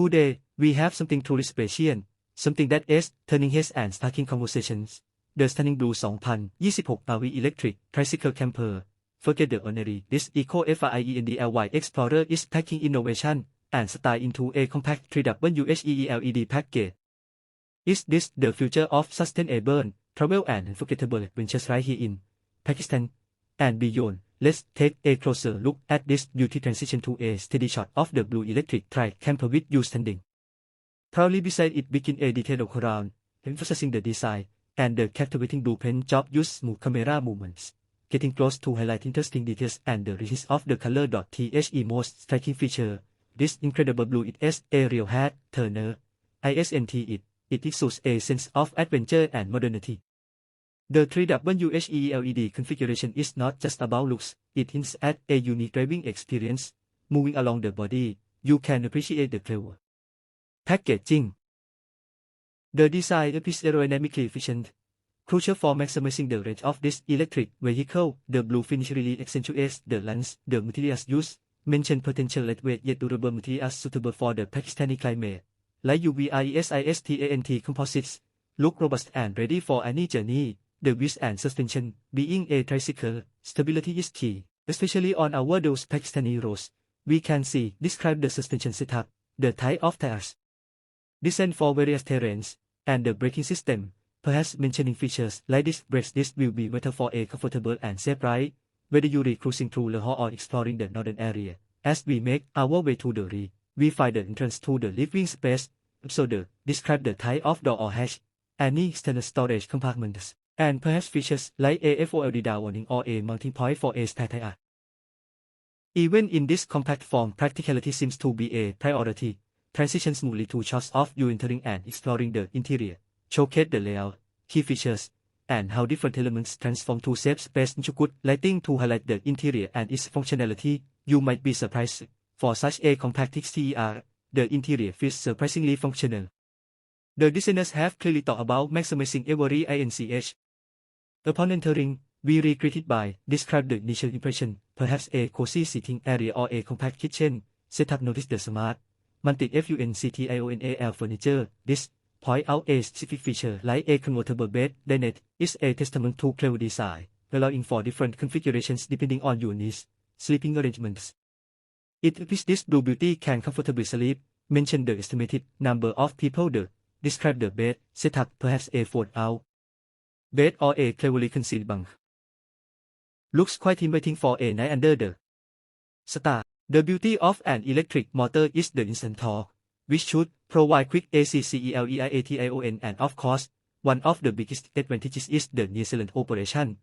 Today, we have something truly special, something that is turning heads and sparking conversations. The Stunning Blue 2026 Mavi Electric Tricycle Camper. Forget the ordinary. This Eco FIENDLY Explorer is packing innovation and style into a compact 3WHEE LED package. Is this the future of sustainable travel and forgettable adventures right here in Pakistan and beyond? Let's take a closer look at this beauty transition to a steady shot of the blue electric trike camper with you standing. Proudly beside it begin a detailed crown, emphasizing the design and the captivating blueprint job use smooth camera movements, getting close to highlight interesting details and the richness of the color. The most striking feature, this incredible blue it is a real head turner. ISNT it, it exudes a sense of adventure and modernity. The 3WHE LED configuration is not just about looks, it hints at a unique driving experience. Moving along the body, you can appreciate the clever packaging. The design is aerodynamically efficient, crucial for maximizing the range of this electric vehicle. The blue finish really accentuates the lens, the materials used, mention potential lightweight yet durable materials suitable for the Pakistani climate, like UVISISTANT composites, look robust and ready for any journey the wheels and suspension, being a tricycle, stability is key, especially on our those Pakistani roads. We can see, describe the suspension setup, the type of tires, design for various terrains, and the braking system, perhaps mentioning features like this brakes this will be better for a comfortable and safe ride, whether you're cruising through Lahore or exploring the northern area. As we make our way to the rear, we find the entrance to the living space, so the describe the type of door or hatch, any external storage compartments and perhaps features like a FOLD down warning or a multi-point for a tire. Even in this compact form, practicality seems to be a priority. Transition smoothly to shots of you entering and exploring the interior, showcase the layout, key features, and how different elements transform to save space into good lighting to highlight the interior and its functionality. You might be surprised. For such a compact XTER, the interior feels surprisingly functional. The designers have clearly thought about maximizing every INCH, Upon entering, we regretted by describe the initial impression, perhaps a cozy sitting area or a compact kitchen. Setup notice the smart, multi-FUNCTIONAL furniture. This point out a specific feature like a convertible bed. Dinette it is a testament to clever design, allowing for different configurations depending on your needs. Sleeping arrangements. It appears this blue beauty can comfortably sleep. Mention the estimated number of people the describe the bed setup perhaps a fold out bed or a cleverly concealed bunk. Looks quite inviting for a night under the star. The beauty of an electric motor is the instant torque, which should provide quick ACCELEIATION and of course, one of the biggest advantages is the near silent operation.